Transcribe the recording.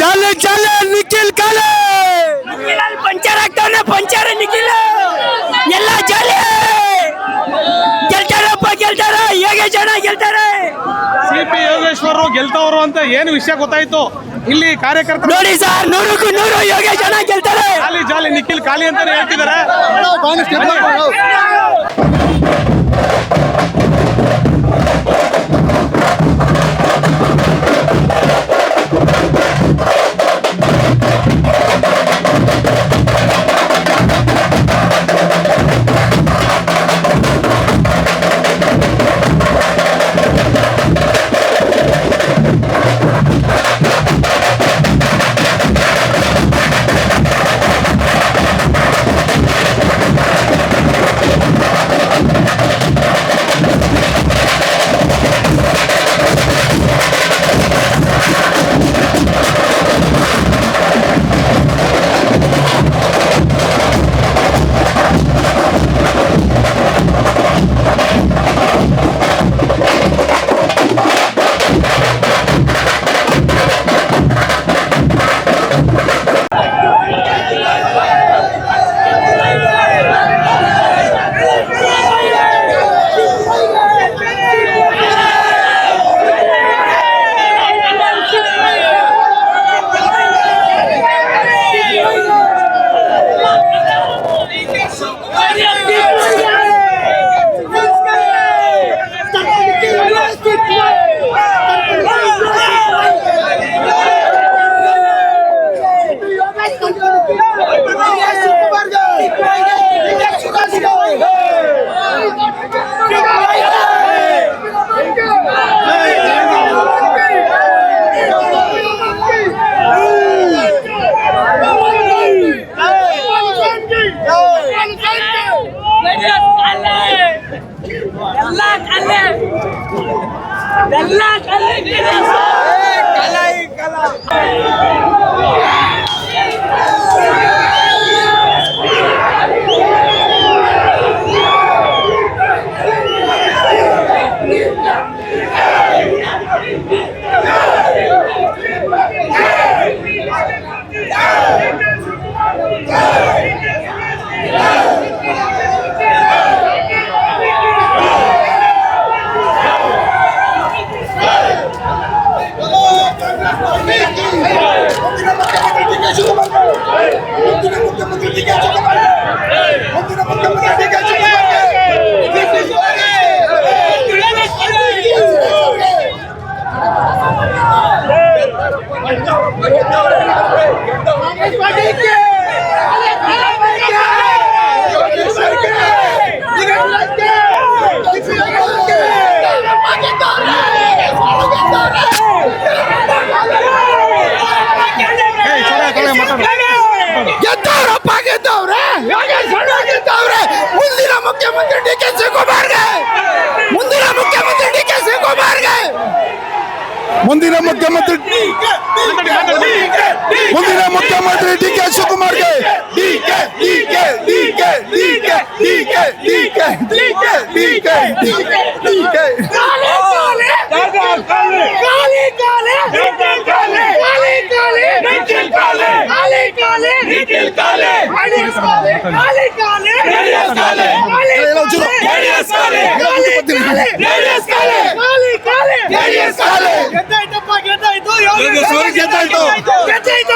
ಜಾಲೆ ಜಾಲೆ ನಿಖಿಲ್ ಕಾಲೆ ಪಂಚರ್ ಆಗ್ತಾವನೆ ಪಂಚರ್ ನಿಖಿಲ್ ಎಲ್ಲ ಜಾಲೆ ಗೆಲ್ತಾರಪ್ಪ ಗೆಲ್ತಾರ ಹೇಗೆ ಜನ ಗೆಲ್ತಾರೆ ಸಿಪಿ ಯೋಗೇಶ್ವರರು ಗೆಲ್ತವರು ಅಂತ ಏನು ವಿಷಯ ಗೊತ್ತಾಯ್ತು? ಇಲ್ಲಿ ಕಾರ್ಯಕರ್ತರು ನೋಡಿ ಸರ್, ನೂರಕ್ಕೂ ನೂರು ಯೋಗೇಶ್ ಜನ ಗೆಲ್ತಾರೆ. ಖಾಲಿ ನಿಖಿಲ್ ಖಾಲಿ ಅಂತಾನೆ ಹೇಳ್ತಿದ್ದಾರೆ. دلاك عليك. دلاك عليك. ಮುಂದಿನ ಮುಖ್ಯಮಂತ್ರಿ ಮುಂದಿನ ಮುಖ್ಯಮಂತ್ರಿ ಡಿ ಕೆ ಶಿವಕುಮಾರ್ಗೆ ಡಿ ಗೆದ್ದಾಯ್ತಪ್ಪ ಗೆದ್ದಾಯ್ತು ಗೆದ್ದಾಯ್ತು